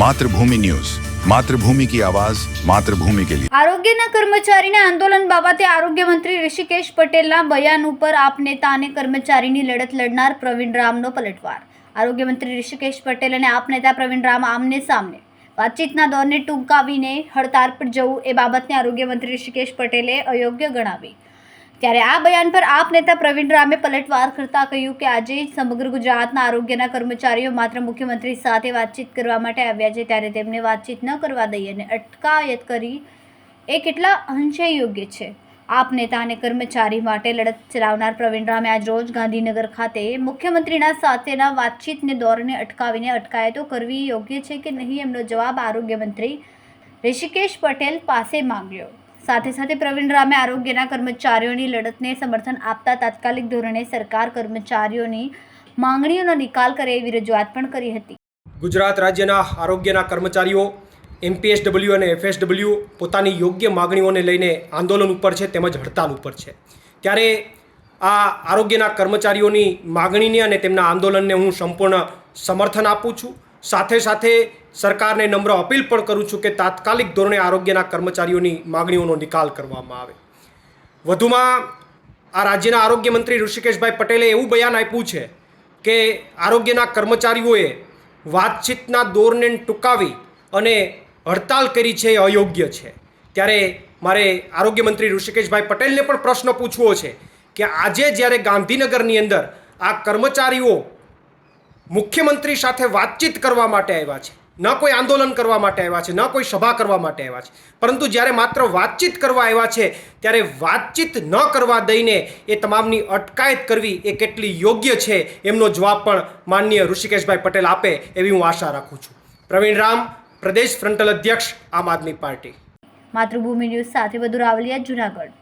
Mathrubhumi news. Mathrubhumi કી આવાજ, માતૃભૂમિ કે લીએ આરોગ્યના કર્મચારીના આંદોલન બાબતે આરોગ્ય મંત્રી ઋષિકેશ પટેલના બયાન ઉપર આપ નેતા અને કર્મચારીની લડત લડનાર પ્રવીણ રામનો પલટવાર. આરોગ્ય મંત્રી ઋષિકેશ પટેલ અને આપ નેતા પ્રવીણ રામ આમને સામને. વાતચીતના દોરને ટૂંકાવીને હડતાળ પર જવું એ બાબતને આરોગ્ય મંત્રી ઋષિકેશ પટેલે અયોગ્ય ગણાવી. ત્યારે આ બયાન પર આપ નેતા પ્રવીણ રામે પલટવાર કરતા કહ્યું કે આજે સમગ્ર ગુજરાતના આરોગ્યના કર્મચારીઓ માત્ર મુખ્યમંત્રી સાથે વાતચીત કરવા માટે આવ્યા છે ત્યારે તેમને વાતચીત ન કરવા દઈ અને અટકાયત કરી એ કેટલા અંશે યોગ્ય છે. આપ નેતા અને કર્મચારી માટે લડત ચલાવનાર પ્રવીણ રામે આજ રોજ ગાંધીનગર ખાતે મુખ્યમંત્રીના સાથેના વાતચીતને દોરને અટકાવીને અટકાયતો કરવી યોગ્ય છે કે નહીં એમનો જવાબ આરોગ્ય મંત્રી ઋષિકેશ પટેલ પાસે માંગ્યો. સાથે સાથે પ્રવીણ રામે આરોગ્યના કર્મચારીઓની લડતને સમર્થન આપતા તાત્કાલિક ધોરણે સરકાર કર્મચારીઓની માંગણીઓનો નિકાલ કરે એવી રજૂઆત પણ કરી હતી. ગુજરાત રાજ્યના આરોગ્યના કર્મચારીઓ એમપીએસડબલ્યુ અને એફએસડબલ્યુ પોતાની યોગ્ય માગણીઓને લઈને આંદોલન ઉપર છે તેમજ હડતાલ ઉપર છે. ત્યારે આ આરોગ્યના કર્મચારીઓની માગણીને અને તેમના આંદોલનને હું સંપૂર્ણ સમર્થન આપું છું. સાથે સાથે સરકારને નમ્ર અપીલ પણ કરું છું કે તાત્કાલિક ધોરણે આરોગ્યના કર્મચારીઓની માગણીઓનો નિકાલ કરવામાં આવે. વધુમાં આ રાજ્યના આરોગ્ય મંત્રી ઋષિકેશભાઈ પટેલે એવું બયાન આપ્યું છે કે આરોગ્યના કર્મચારીઓએ વાતચીતના દોરને ટૂંકાવી અને હડતાલ કરી છે એ અયોગ્ય છે. ત્યારે મારે આરોગ્ય મંત્રી ઋષિકેશભાઈ પટેલને પણ પ્રશ્ન પૂછવો છે કે આજે જ્યારે ગાંધીનગરની અંદર આ કર્મચારીઓ મુખ્યમંત્રી સાથે વાતચીત કરવા માટે આવ્યા છે ન કોઈ આંદોલન કરવા માટે આવ્યા છે, ન કોઈ સભા કરવા માટે આવ્યા છે. પરંતુ જ્યારે માત્ર વાતચીત કરવા આવ્યા છે, ત્યારે વાતચીત ન કરવા દઈને એ તમામની અટકાયત કરવી એ કેટલી યોગ્ય છે, એમનો જવાબ પણ માનનીય ઋષિકેશભાઈ પટેલ આપે એવી હું આશા રાખું છું. પ્રવીણ રામ, પ્રદેશ ફ્રન્ટલ અધ્યક્ષ, આમ આદમી પાર્ટી. માતૃભૂમિ ન્યૂઝ સાથે વધુ રાવલિયા, જુનાગઢ.